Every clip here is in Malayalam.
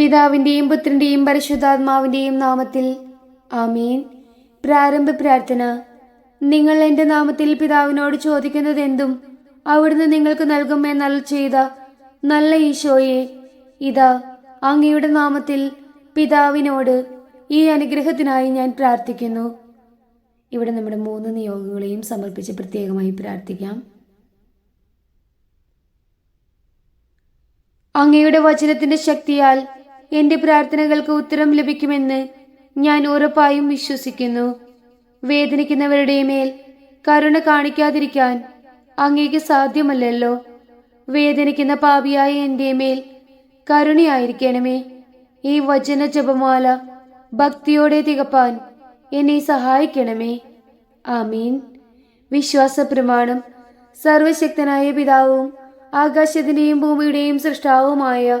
പിതാവിന്റെയും പുത്രന്റെയും പരിശുദ്ധാത്മാവിന്റെയും നാമത്തിൽ ആമീൻ. പ്രാരംഭ പ്രാർത്ഥന. നിങ്ങൾ എന്റെ നാമത്തിൽ പിതാവിനോട് ചോദിക്കുന്നത് എന്തും അവിടുന്ന് നിങ്ങൾക്ക് നൽകുമെന്നൽ ചെയ്ത നല്ല ഈശോയെ ഇതാ അങ്ങയുടെ നാമത്തിൽ പിതാവിനോട് ഈ അനുഗ്രഹത്തിനായി ഞാൻ പ്രാർത്ഥിക്കുന്നു. ഇവിടെ നമ്മുടെ മൂന്ന് നിയോഗങ്ങളെയും സമർപ്പിച്ച് പ്രത്യേകമായി പ്രാർത്ഥിക്കാം. അങ്ങയുടെ വചനത്തിന്റെ ശക്തിയാൽ എന്റെ പ്രാർത്ഥനകൾക്ക് ഉത്തരം ലഭിക്കുമെന്ന് ഞാൻ ഉറപ്പായും വിശ്വസിക്കുന്നു. വേദനിക്കുന്നവരുടെ മേൽ കരുണ കാണിക്കാതിരിക്കാൻ അങ്ങേക്ക് സാധ്യമല്ലല്ലോ. വേദനിക്കുന്ന പാപിയായ എന്റെ മേൽ കരുണയായിരിക്കണമേ. ഈ വചന ജപമാല ഭക്തിയോടെ തികപ്പാൻ എന്നെ സഹായിക്കണമേ. ആമീൻ. വിശ്വാസ പ്രമാണം സർവശക്തനായ പിതാവും ആകാശത്തിന്റെയും ഭൂമിയുടെയും സൃഷ്ടാവുമായ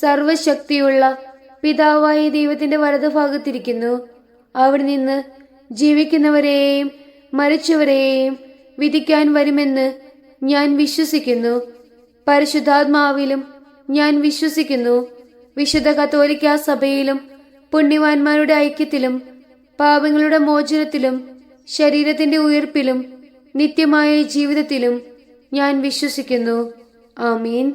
സർവശക്തിയുള്ള പിതാവായ ദൈവത്തിന്റെ വലതുഭാഗത്തിരിക്കുന്നു. അവിടെ നിന്ന് ജീവിക്കുന്നവരെയും മരിച്ചവരെയും വിധിക്കാൻ വരുമെന്ന് ഞാൻ വിശ്വസിക്കുന്നു. പരിശുദ്ധാത്മാവിലും ഞാൻ വിശ്വസിക്കുന്നു. വിശുദ്ധ കത്തോലിക്ക സഭയിലും പുണ്യവാന്മാരുടെ ഐക്യത്തിലും പാപങ്ങളുടെ മോചനത്തിലും ശരീരത്തിന്റെ ഉയർപ്പിലും നിത്യമായ ജീവിതത്തിലും ഞാൻ വിശ്വസിക്കുന്നു. ആമീൻ.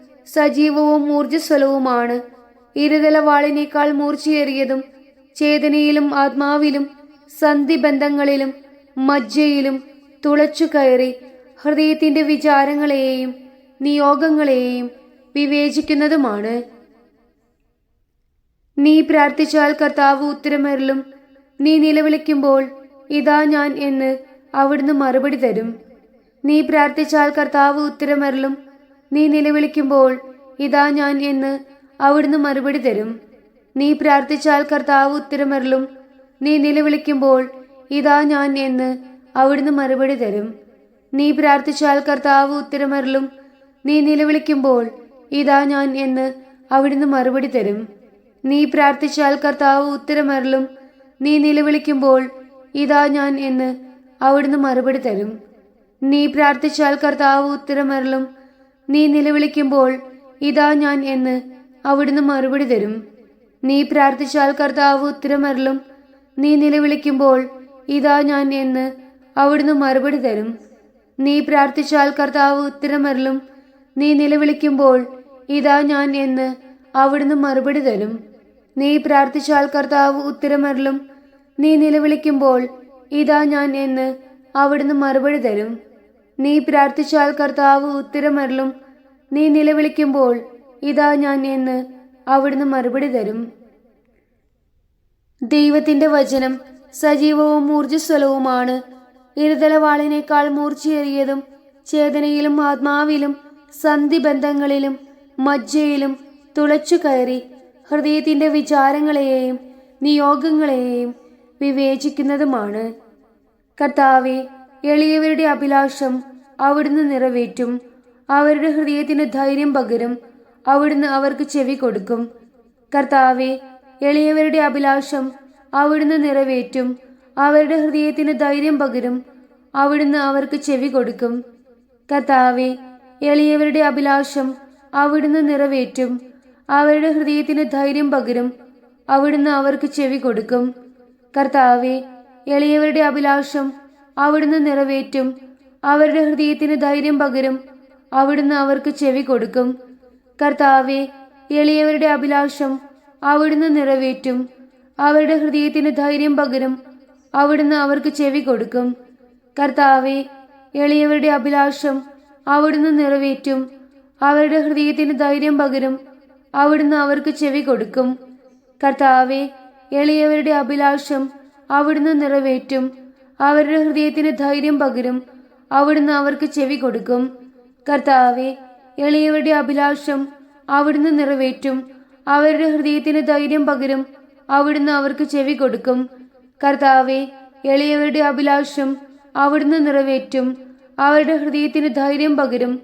സജീവവും ഊർജസ്വലവുമാണ്. ഇരുതലവാളിനേക്കാൾ മൂർച്ചയേറിയതും ചേതനയിലും ആത്മാവിലും സന്ധിബന്ധങ്ങളിലും മജ്ജയിലും തുളച്ചു കയറി ഹൃദയത്തിന്റെ വിചാരങ്ങളെയും നിയോഗങ്ങളെയും വിവേചിക്കുന്നതുമാണ്. നീ പ്രാർത്ഥിച്ചാൽ കർത്താവ് ഉത്തരമരലും നീ നിലവിളിക്കുമ്പോൾ ഇതാ ഞാൻ എന്ന് അവിടുന്ന് മറുപടി തരും. നീ പ്രാർത്ഥിച്ചാൽ കർത്താവ് ഉത്തരമരലും നീ നിലവിളിക്കുമ്പോൾ ഇതാ ഞാൻ എന്ന് അവിടുന്ന് മറുപടി തരും. നീ പ്രാർത്ഥിച്ചാൽ കർത്താവ് ഉത്തരമരലും നീ നിലവിളിക്കുമ്പോൾ ഇതാ ഞാൻ എന്ന് അവിടുന്ന് മറുപടി തരും. നീ പ്രാർത്ഥിച്ചാൽ കർത്താവ് ഉത്തരമരലും നീ നിലവിളിക്കുമ്പോൾ ഇതാ ഞാൻ എന്ന് അവിടുന്ന് മറുപടി തരും. നീ പ്രാർത്ഥിച്ചാൽ കർത്താവ് ഉത്തരമരലും നീ നിലവിളിക്കുമ്പോൾ ഇതാ ഞാൻ എന്ന് അവിടുന്ന് മറുപടി തരും. നീ പ്രാർത്ഥിച്ചാൽ കർത്താവ് ഉത്തരമരലും നീ നിലവിളിക്കുമ്പോൾ ഇതാ ഞാൻ എന്ന് അവിടുന്ന് മറുപടി തരും. നീ പ്രാർത്ഥിച്ചാൽ കർത്താവ് ഉത്തരമരലും നീ നിലവിളിക്കുമ്പോൾ ഇതാ ഞാൻ എന്ന് അവിടുന്ന് മറുപടി തരും. നീ പ്രാർത്ഥിച്ചാൽ കർത്താവ് ഉത്തരമരലും നീ നിലവിളിക്കുമ്പോൾ ഇതാ ഞാൻ എന്ന് അവിടുന്ന് മറുപടി തരും. നീ പ്രാർത്ഥിച്ചാൽ കർത്താവ് ഉത്തരമരലും നീ നിലവിളിക്കുമ്പോൾ ഇതാ ഞാൻ എന്ന് അവിടുന്ന് മറുപടി തരും. നീ പ്രാർത്ഥിച്ചാൽ കർത്താവ് ഉത്തരമരലും നീ നിലവിളിക്കുമ്പോൾ ഇതാ ഞാൻ എന്ന് അവിടുന്ന് മറുപടി തരും. ദൈവത്തിന്റെ വചനം സജീവവും ഊർജസ്വലവുമാണ്. ഇരുതലവാളിനേക്കാൾ മൂർച്ചയേറിയതും ചേതനയിലും ആത്മാവിലും സന്ധിബന്ധങ്ങളിലും മജ്ജയിലും തുളച്ചു കയറി ഹൃദയത്തിന്റെ വിചാരങ്ങളെയും നിയോഗങ്ങളെയും വിവേചിക്കുന്നതുമാണ്. കർത്താവെ എളിയവരുടെ അഭിലാഷം അവിടുന്ന് നിറവേറ്റും. അവരുടെ ഹൃദയത്തിന് ധൈര്യം പകരും. അവിടുന്ന് അവർക്ക് ചെവി കൊടുക്കും. കർത്താവെ എളിയവരുടെ അഭിലാഷം അവിടുന്ന് നിറവേറ്റും. അവരുടെ ഹൃദയത്തിന് ധൈര്യം പകരും. അവിടുന്ന് അവർക്ക് ചെവി കൊടുക്കും. കർത്താവെ എളിയവരുടെ അഭിലാഷം അവിടുന്ന് നിറവേറ്റും. അവരുടെ ഹൃദയത്തിന് ധൈര്യം പകരും. അവിടുന്ന് അവർക്ക് ചെവി കൊടുക്കും. കർത്താവെ എളിയവരുടെ അഭിലാഷം അവിടുന്ന് നിറവേറ്റും. അവരുടെ ഹൃദയത്തിന് ധൈര്യം പകരും. അവിടുന്ന് അവർക്ക് ചെവി കൊടുക്കും. കർത്താവെ എളിയവരുടെ അഭിലാഷം അവിടുന്ന് നിറവേറ്റും. അവരുടെ ഹൃദയത്തിന് ധൈര്യം പകരും. അവിടുന്ന് അവർക്ക് ചെവി കൊടുക്കും. കർത്താവെ എളിയവരുടെ അഭിലാഷം അവിടുന്ന് നിറവേറ്റും. അവരുടെ ഹൃദയത്തിന് ധൈര്യം പകരും. അവിടുന്ന് അവർക്ക് ചെവി കൊടുക്കും. കർത്താവെ എളിയവരുടെ അഭിലാഷം അവിടുന്ന് നിറവേറ്റും. അവരുടെ ഹൃദയത്തിന് ധൈര്യം പകരും. അവിടുന്ന് അവർക്ക് ചെവി കൊടുക്കും. കർത്താവെ എളിയവരുടെ അഭിലാഷം അവിടുന്ന് നിറവേറ്റും. അവരുടെ ഹൃദയത്തിന് ധൈര്യം പകരും. അവിടുന്ന് അവർക്ക് ചെവി കൊടുക്കും. കർത്താവെ എളിയവരുടെ അഭിലാഷം അവിടുന്ന് നിറവേറ്റും. അവരുടെ ഹൃദയത്തിന് ധൈര്യം പകരും.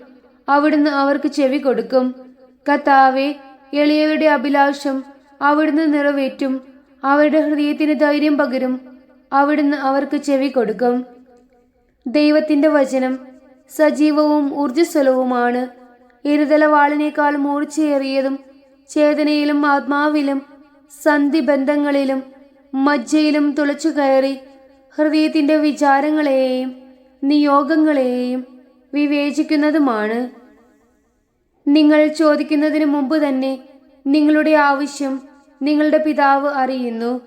അവിടുന്ന് അവർക്ക് ചെവി കൊടുക്കും. കർത്താവെ എളിയവരുടെ അഭിലാഷം അവിടുന്ന് നിറവേറ്റും. അവരുടെ ഹൃദയത്തിന് ധൈര്യം പകരും. അവിടുന്ന് അവർക്ക് ചെവി കൊടുക്കും. ദൈവത്തിന്റെ വചനം സജീവവും ഊർജസ്വലവുമാണ് ഇരുതല വാളിനേക്കാൾ മൂർച്ചയേറിയതും ചേതനയിലും ആത്മാവിലും സന്ധിബന്ധങ്ങളിലും മജ്ജയിലും തുളച്ചു കയറി ഹൃദയത്തിന്റെ വിചാരങ്ങളെയും നിയോഗങ്ങളെയും വിവേചിക്കുന്നതുമാണ്. നിങ്ങൾ ചോദിക്കുന്നതിന് മുമ്പ് തന്നെ നിങ്ങളുടെ ആവശ്യം നിങ്ങളുടെ പിതാവ് അറിയുന്നു.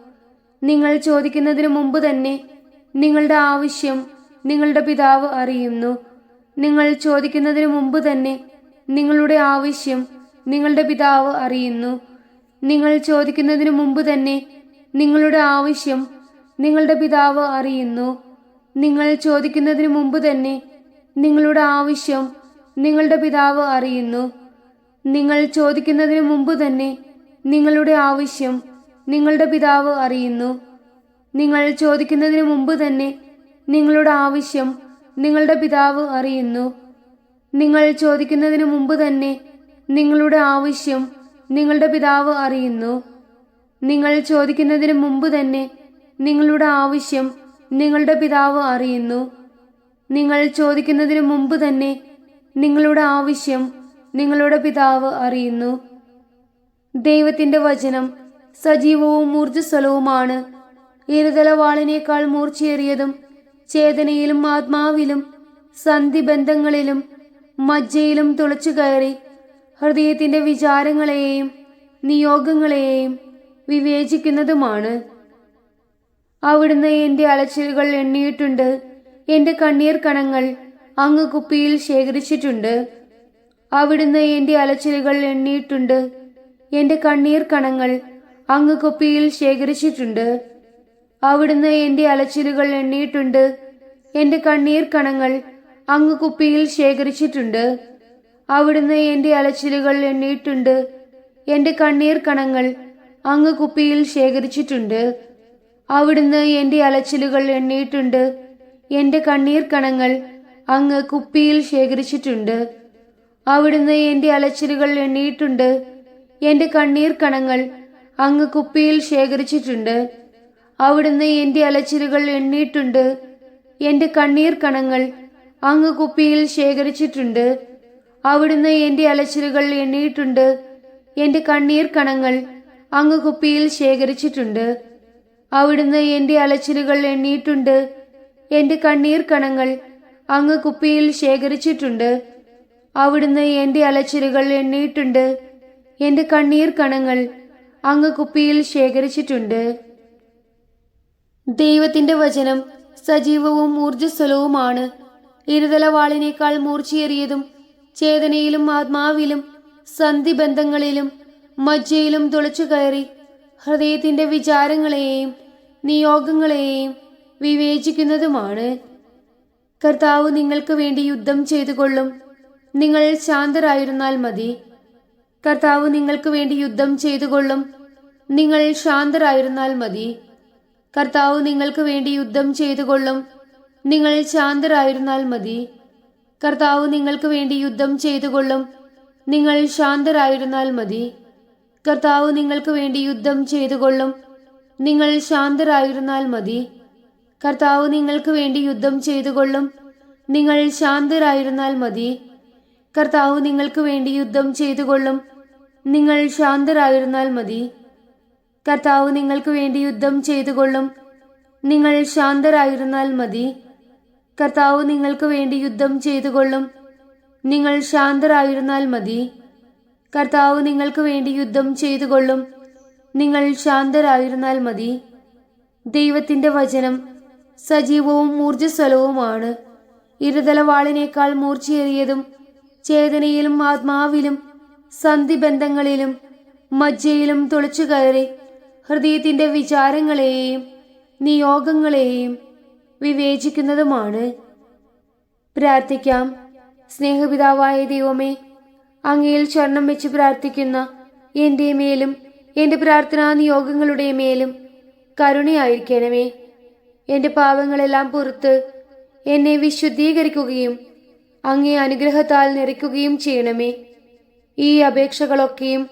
നിങ്ങൾ ചോദിക്കുന്നതിന് മുമ്പ് തന്നെ നിങ്ങളുടെ ആവശ്യം നിങ്ങളുടെ പിതാവ് അറിയുന്നു. നിങ്ങൾ ചോദിക്കുന്നതിന് മുമ്പ് തന്നെ നിങ്ങളുടെ ആവശ്യം നിങ്ങളുടെ പിതാവ് അറിയുന്നു. നിങ്ങൾ ചോദിക്കുന്നതിന് മുമ്പ് തന്നെ നിങ്ങളുടെ ആവശ്യം നിങ്ങളുടെ പിതാവ് അറിയുന്നു. നിങ്ങൾ ചോദിക്കുന്നതിന് മുമ്പ് തന്നെ നിങ്ങളുടെ ആവശ്യം നിങ്ങളുടെ പിതാവ് അറിയുന്നു. നിങ്ങൾ ചോദിക്കുന്നതിന് മുമ്പ് തന്നെ നിങ്ങളുടെ ആവശ്യം നിങ്ങളുടെ പിതാവ് അറിയുന്നു. നിങ്ങൾ ചോദിക്കുന്നതിന് മുമ്പ് തന്നെ നിങ്ങളുടെ ആവശ്യം നിങ്ങളുടെ പിതാവ് അറിയുന്നു. നിങ്ങൾ ചോദിക്കുന്നതിന് മുമ്പ് തന്നെ നിങ്ങളുടെ ആവശ്യം നിങ്ങളുടെ പിതാവ് അറിയുന്നു. നിങ്ങൾ ചോദിക്കുന്നതിന് മുമ്പ് തന്നെ നിങ്ങളുടെ ആവശ്യം നിങ്ങളുടെ പിതാവ് അറിയുന്നു. നിങ്ങൾ ചോദിക്കുന്നതിന് മുമ്പ് തന്നെ നിങ്ങളുടെ ആവശ്യം നിങ്ങളുടെ പിതാവ് അറിയുന്നു. ദൈവത്തിന്റെ വചനം സജീവവും ഊർജസ്വലവുമാണ്. ഇരുതല വാളിനേക്കാൾ മൂർച്ചയേറിയതും ചേതനയിലും ആത്മാവിലും സന്ധിബന്ധങ്ങളിലും മജ്ജയിലും തുളച്ചു കയറി ഹൃദയത്തിന്റെ വിചാരങ്ങളെയും നിയോഗങ്ങളെയും വിവേചിക്കുന്നതുമാണ്. അവിടുന്ന് എന്റെ അലച്ചിലുകൾ എണ്ണിയിട്ടുണ്ട്. എന്റെ കണ്ണീർ കണങ്ങൾ അങ്ങ് കുപ്പിയിൽ ശേഖരിച്ചിട്ടുണ്ട്. അവിടുന്ന് എന്റെ അലച്ചിലുകൾ എണ്ണിയിട്ടുണ്ട്. എന്റെ കണ്ണീർ കണങ്ങൾ അങ്ങ് കുപ്പിയിൽ ശേഖരിച്ചിട്ടുണ്ട്. അവിടുന്ന് എന്റെ അലച്ചിലുകൾ എണ്ണിയിട്ടുണ്ട്. എന്റെ കണ്ണീർ കണങ്ങൾ അങ്ങ് കുപ്പിയിൽ ശേഖരിച്ചിട്ടുണ്ട്. അവിടുന്ന് എന്റെ അലച്ചിലുകൾ എണ്ണിയിട്ടുണ്ട്. എന്റെ കണ്ണീർ കണങ്ങൾ അങ്ങ് കുപ്പിയിൽ ശേഖരിച്ചിട്ടുണ്ട്. അവിടുന്ന് എന്റെ അലച്ചിലുകൾ എണ്ണിയിട്ടുണ്ട്. എന്റെ കണ്ണീർ കണങ്ങൾ അങ്ങ് കുപ്പിയിൽ ശേഖരിച്ചിട്ടുണ്ട്. അവിടുന്ന് എന്റെ അലച്ചിലുകൾ എണ്ണിയിട്ടുണ്ട്. എന്റെ കണ്ണീർ കണങ്ങൾ അങ്ങ് കുപ്പിയിൽ ശേഖരിച്ചിട്ടുണ്ട്. അവിടുന്ന് എന്റെ അലച്ചിലുകൾ എണ്ണിയിട്ടുണ്ട് എന്റെ കണ്ണീർ കണങ്ങൾ അങ്ങ് കുപ്പിയിൽ ശേഖരിച്ചിട്ടുണ്ട്. അവിടുന്ന് എന്റെ അലച്ചിലുകൾ എണ്ണിയിട്ടുണ്ട് എന്റെ കണ്ണീർ കണങ്ങൾ അങ്ങ് കുപ്പിയിൽ ശേഖരിച്ചിട്ടുണ്ട്. അവിടുന്ന് എന്റെ അലച്ചിലുകൾ എണ്ണിയിട്ടുണ്ട് എന്റെ കണ്ണീർ കണങ്ങൾ അങ്ങ് കുപ്പിയിൽ ശേഖരിച്ചിട്ടുണ്ട്. അവിടുന്ന് എന്റെ അലച്ചിലുകൾ എണ്ണിയിട്ടുണ്ട് എന്റെ കണ്ണീർ കണങ്ങൾ അങ്ങ് കുപ്പിയിൽ ശേഖരിച്ചിട്ടുണ്ട്. ദൈവത്തിന്റെ വചനം സജീവവും ഊർജസ്വലവുമാണ് ഇരുതലവാളിനേക്കാൾ മൂർച്ചയേറിയതും ചേതനയിലും ആത്മാവിലും സന്ധിബന്ധങ്ങളിലും മജ്ജയിലും തുളച്ചു കയറി ഹൃദയത്തിന്റെ വിചാരങ്ങളെയും നിയോഗങ്ങളെയും വിവേചിക്കുന്നതുമാണ്. കർത്താവ് നിങ്ങൾക്ക് വേണ്ടി യുദ്ധം ചെയ്തുകൊള്ളും. നിങ്ങൾ ശാന്തരായിരുന്നാൽ മതി. കർത്താവ് നിങ്ങൾക്ക് വേണ്ടി യുദ്ധം ചെയ്തുകൊള്ളും. നിങ്ങൾ ശാന്തരായിരുന്നാൽ മതി. കർത്താവ് നിങ്ങൾക്ക് വേണ്ടി യുദ്ധം ചെയ്തുകൊള്ളും. നിങ്ങൾ ശാന്തരായിരുന്നാൽ മതി. കർത്താവ് നിങ്ങൾക്ക് വേണ്ടി യുദ്ധം ചെയ്തുകൊള്ളും. നിങ്ങൾ ശാന്തരായിരുന്നാൽ മതി. കർത്താവ് നിങ്ങൾക്ക് വേണ്ടി യുദ്ധം ചെയ്തുകൊള്ളും. നിങ്ങൾ ശാന്തരായിരുന്നാൽ മതി. കർത്താവ് നിങ്ങൾക്ക് വേണ്ടി യുദ്ധം ചെയ്തുകൊള്ളും. നിങ്ങൾ ശാന്തരായിരുന്നാൽ മതി. കർത്താവ് നിങ്ങൾക്ക് വേണ്ടി യുദ്ധം ചെയ്തുകൊള്ളും. നിങ്ങൾ ശാന്തരായിരുന്നാൽ മതി. കർത്താവ് നിങ്ങൾക്ക് വേണ്ടി യുദ്ധം ചെയ്തുകൊള്ളും. നിങ്ങൾ ശാന്തരായിരുന്നാൽ മതി. കർത്താവ് നിങ്ങൾക്ക് വേണ്ടി യുദ്ധം ചെയ്തുകൊള്ളും. നിങ്ങൾ ശാന്തരായിരുന്നാൽ മതി. കർത്താവ് നിങ്ങൾക്ക് വേണ്ടി യുദ്ധം ചെയ്തുകൊള്ളും. നിങ്ങൾ ശാന്തരായിരുന്നാൽ മതി. ദൈവത്തിന്റെ വചനം സജീവവും ഊർജസ്വലവുമാണ്. ഇരുതലവാളിനേക്കാൾ മൂർച്ചയേറിയതും ചേതനയിലും ആത്മാവിലും സന്ധിബന്ധങ്ങളിലും മജ്ജയിലും തുളച്ചു കയറി ഹൃദയത്തിന്റെ വിചാരങ്ങളെയും നിയോഗങ്ങളെയും വിവേചിക്കുന്നതുമാണ്. പ്രാർത്ഥിക്കാം. സ്നേഹപിതാവായ ദൈവമേ അങ്ങയിൽ ചരണം വെച്ച് പ്രാർത്ഥിക്കുന്ന എന്റെ മേലും എന്റെ പ്രാർത്ഥനാ നിയോഗങ്ങളുടെ മേലും കരുണയായിരിക്കണമേ. എന്റെ പാവങ്ങളെല്ലാം പുറത്ത് എന്നെ വിശുദ്ധീകരിക്കുകയും അങ്ങേ അനുഗ്രഹത്താൽ നിറയ്ക്കുകയും ചെയ്യണമേ. ഈ അപേക്ഷകളൊക്കെയും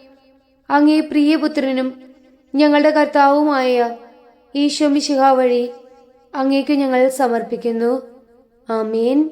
അങ്ങേ പ്രിയപുത്രനും ഞങ്ങളുടെ കർത്താവുമായ ഈശോ മിശിഹ വഴി അങ്ങേക്ക് ഞങ്ങൾ സമർപ്പിക്കുന്നു. ആമേൻ.